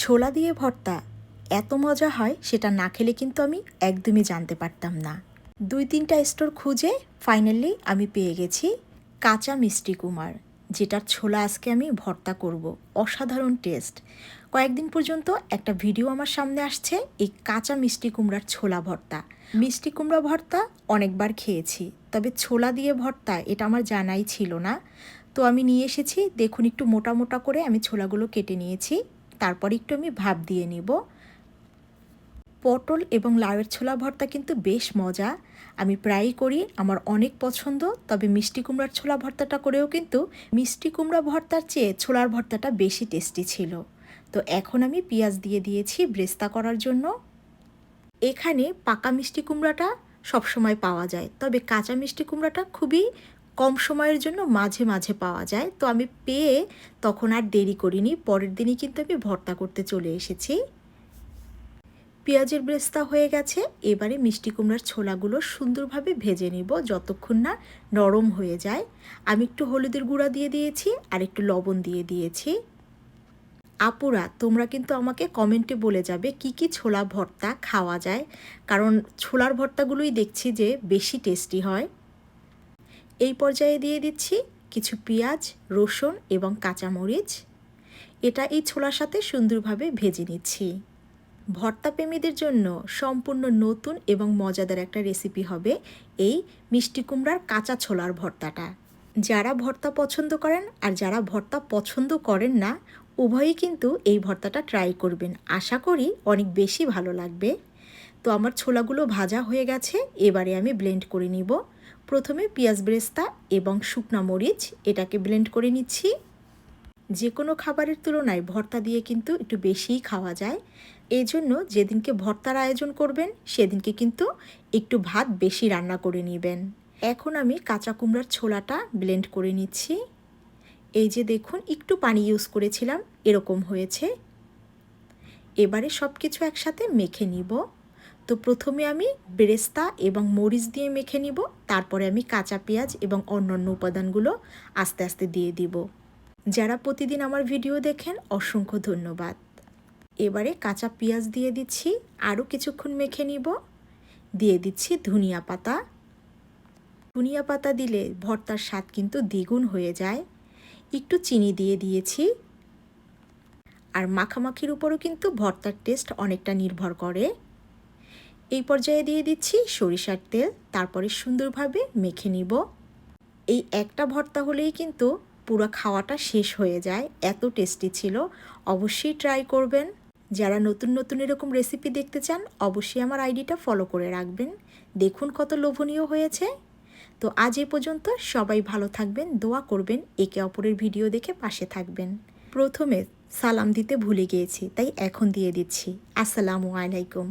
ছোলা দিয়ে ভর্তা এত মজা হয়, সেটা না খেলে কিন্তু আমি একদমই জানতে পারতাম না। দুই তিনটা স্টোর খুঁজে ফাইনালি আমি পেয়ে গেছি কাঁচা মিষ্টি কুমার, যেটার ছোলা আজকে আমি ভর্তা করব। অসাধারণ টেস্ট। কয়েকদিন পর্যন্ত একটা ভিডিও আমার সামনে আসছে, এই কাঁচা মিষ্টি কুমড়ার ছোলা ভর্তা। মিষ্টি কুমড়া ভর্তা অনেকবার খেয়েছি, তবে ছোলা দিয়ে ভর্তা এটা আমার জানাই ছিল না। তো আমি নিয়ে এসেছি, দেখুন একটু মোটা মোটা করে আমি ছোলাগুলো কেটে নিয়েছি। তারপর একটু আমি ভাপ দিয়ে নিব। পটল এবং লাউয়ের ছোলা ভর্তা কিন্তু বেশ মজা। আমি প্রায়ই করি, আমার অনেক পছন্দ, তবে মিষ্টি কুমড়ার ছোলা ভর্তাটা করেও কিন্তু মিষ্টি কুমড়া ভর্তার চেয়ে ছোলার ভর্তাটা বেশি টেস্টি ছিল। তো এখন আমি পেঁয়াজ দিয়ে দিয়েছি ব্রেস্তা করার জন্য। এখানে পাকা মিষ্টি কুমড়াটা সবসময় পাওয়া যায়, তবে কাঁচা মিষ্টি কুমড়াটা খুবই কম সময়ের জন্য মাঝে মাঝে পাওয়া যায়। তো আমি পেয়ে তখন আর দেরি করিনি। পরের দিনই কিন্তু আমি ভর্তা করতে চলে এসেছি। পেঁয়াজের ব্রেস্তা হয়ে গেছে। এবারে মিষ্টি কুমড়ার ছোলাগুলো সুন্দরভাবে ভেজে নিব যতক্ষণ না নরম হয়ে যায়। আমি একটু হলুদের গুঁড়া দিয়ে দিয়েছি আর একটু লবণ দিয়ে দিয়েছি। আপুরা, তোমরা কিন্তু আমাকে কমেন্টে বলে যাবে কি কি ছোলা ভর্তা খাওয়া যায়। কারণ ছোলার ভর্তাগুলোই দেখছি যে বেশি টেস্টি হয়। এই পর্যায়ে দিয়ে দিচ্ছি কিছু পেঁয়াজ, রসুন এবং কাঁচামরিচ। এটা এই ছোলার সাথে সুন্দরভাবে ভেজে নিচ্ছি। ভর্তা প্রেমীদের জন্য সম্পূর্ণ নতুন এবং মজাদার একটা রেসিপি হবে এই মিষ্টি কুমড়ার কাঁচা ছোলার ভর্তাটা। যারা ভর্তা পছন্দ করেন আর যারা ভর্তা পছন্দ করেন না, উভয়ই কিন্তু এই ভর্তাটা ট্রাই করবেন। আশা করি অনেক বেশি ভালো লাগবে। তো আমার ছোলাগুলো ভাজা হয়ে গেছে, এবারে আমি ব্লেন্ড করে নিব। প্রথমে পেঁয়াজ ব্রেস্তা এবং শুকনা মরিচ, এটাকে ব্লেন্ড করে নিচ্ছি। যে কোনো খাবারের তুলনায় ভর্তা দিয়ে কিন্তু একটু বেশিই খাওয়া যায়। এই জন্য যেদিনকে ভর্তার আয়োজন করবেন, সেদিনকে কিন্তু একটু ভাত বেশি রান্না করে নেবেন। এখন আমি কাঁচা কুমড়ার ছোলাটা ব্লেন্ড করে নিচ্ছি। এই যে দেখুন, একটু পানি ইউজ করেছিলাম, এরকম হয়েছে। এবারে সব কিছু একসাথে মেখে নিব। তো প্রথমে আমি বেরেস্তা এবং মরিচ দিয়ে মেখে নিব, তারপরে আমি কাঁচা পেঁয়াজ এবং অন্যান্য উপাদানগুলো আস্তে আস্তে দিয়ে দিব। যারা প্রতিদিন আমার ভিডিও দেখেন, অসংখ্য ধন্যবাদ। এবারে কাঁচা পেঁয়াজ দিয়ে দিচ্ছি, আরও কিছুক্ষণ মেখে নিব। দিয়ে দিচ্ছি ধনিয়া পাতা। ধনিয়া পাতা দিলে ভর্তার স্বাদ কিন্তু দ্বিগুণ হয়ে যায়। একটু চিনি দিয়ে দিয়েছি। আর মাখামাখির উপরও কিন্তু ভর্তার টেস্ট অনেকটা নির্ভর করে। এই পর্যায়ে দিয়ে দিচ্ছি সরিষার তেল, তারপরে সুন্দরভাবে মেখে নিব। এই একটা ভর্তা হলেই কিন্তু পুরো খাওয়াটা শেষ হয়ে যায়, এত টেস্টি ছিল। অবশ্যই ট্রাই করবেন। যারা নতুন নতুন এরকম রেসিপি দেখতে চান, অবশ্যই আমার আইডিটা ফলো করে রাখবেন। দেখুন কত লোভনীয় হয়েছে। তো আজ এ পর্যন্ত সবাই ভালো থাকবেন, দোয়া করবেন, একে অপরের ভিডিও দেখে পাশে থাকবেন। প্রথমে সালাম দিতে ভুলে গিয়েছি, তাই এখন দিয়ে দিচ্ছি। আসসালামু আলাইকুম।